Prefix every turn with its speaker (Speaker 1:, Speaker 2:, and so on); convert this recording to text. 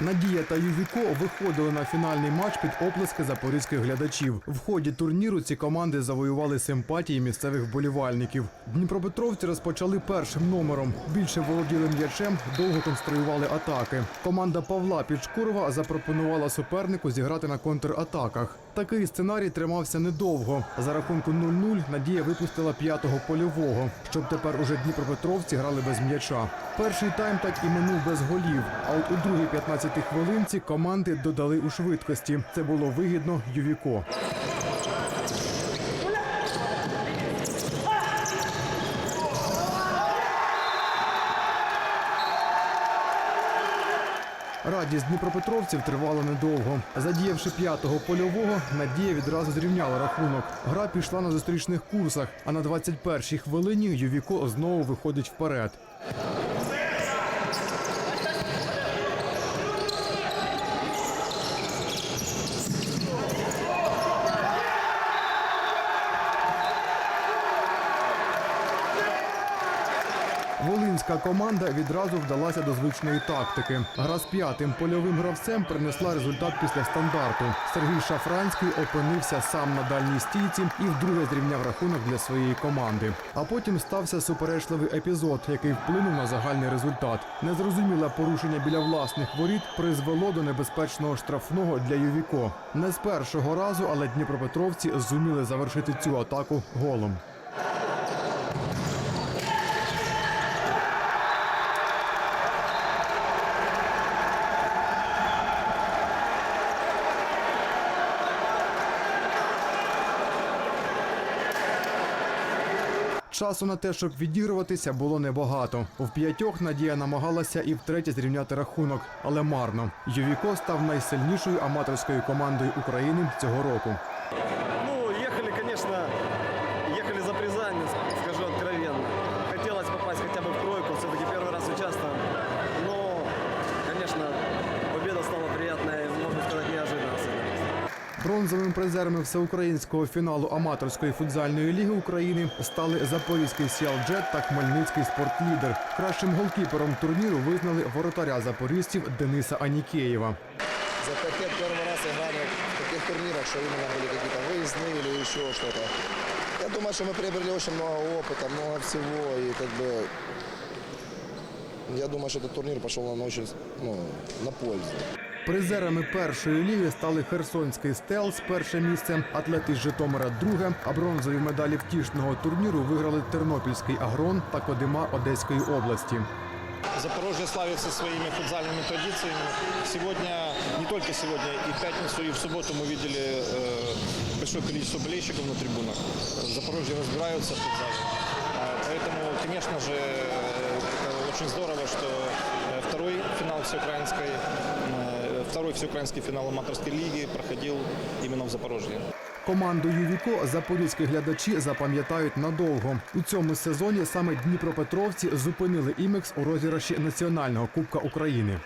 Speaker 1: Надія та Ювіко виходили на фінальний матч під оплески запорізьких глядачів. В ході турніру ці команди завоювали симпатії місцевих вболівальників. Дніпропетровці розпочали першим номером. Більше володіли м'ячем, довго конструювали атаки. Команда Павла Підшкурова запропонувала супернику зіграти на контратаках. Такий сценарій тримався недовго. За рахунку 0-0 Надія випустила п'ятого польового, щоб тепер уже Дніпропетровці грали без м'яча. Перший тайм так і минув без голів. А от у другій 15 хвилинці команди додали у швидкості. Це було вигідно Ювіко. Радість дніпропетровців тривала недовго. Задіявши п'ятого польового, Надія відразу зрівняла рахунок. Гра пішла на зустрічних курсах, а на 21-й хвилині Ювіко знову виходить вперед. Волинська команда відразу вдалася до звичної тактики. Гра з п'ятим польовим гравцем принесла результат після стандарту. Сергій Шафранський опинився сам на дальній стійці і вдруге зрівняв рахунок для своєї команди. А потім стався суперечливий епізод, який вплинув на загальний результат. Незрозуміле порушення біля власних воріт призвело до небезпечного штрафного для Ювіко. Не з першого разу, але дніпропетровці зуміли завершити цю атаку голом. Часу на те, щоб відігруватися, було небагато. В п'ятьох Надія намагалася і втретє зрівняти рахунок, але марно. Ювіко став найсильнішою аматорською командою України цього року.
Speaker 2: Ну, їхали, звісно, їхали за призами, скажу откровенно. Хотілося попасть хоча б в тройку, все-таки перший раз участвуем.
Speaker 1: Бронзовими призерами всеукраїнського фіналу аматорської футзальної ліги України стали Запорізький Сіалджет та Хмельницький спортлідер. Кращим голкіпером турніру визнали воротаря запорізців Дениса Анікеєва.
Speaker 3: За пять лет первый раз играли в таких турнирах, что именно были какие-то выездные или еще что-то. Я думаю, что мы приобрели очень много опыта, много всего. И как бы я думаю, что этот турнир пошел нам очень ну, на пользу.
Speaker 1: Призерами першої ліги стали Херсонський Стелс перше місце, атлети з Житомира друге, а бронзові медалі втішного турніру виграли Тернопільський Агрон та Кодима Одеської області.
Speaker 4: Запорожье славится своими футзальными традициями. Сегодня, не только сегодня, и в пятницу, и в субботу мы видели э, большое количество болельщиков на трибунах. В Запорожье разбираются в футзале. А, Поэтому, конечно же, э, это очень здорово, что э, второй финал всеукраинской, э, второй всеукраинский финал аматорской лиги проходил именно в Запорожье.
Speaker 1: Команду Ювіко запорізькі глядачі запам'ятають надовго. У цьому сезоні саме Дніпропетровці зупинили імекс у розіграші національного кубка України.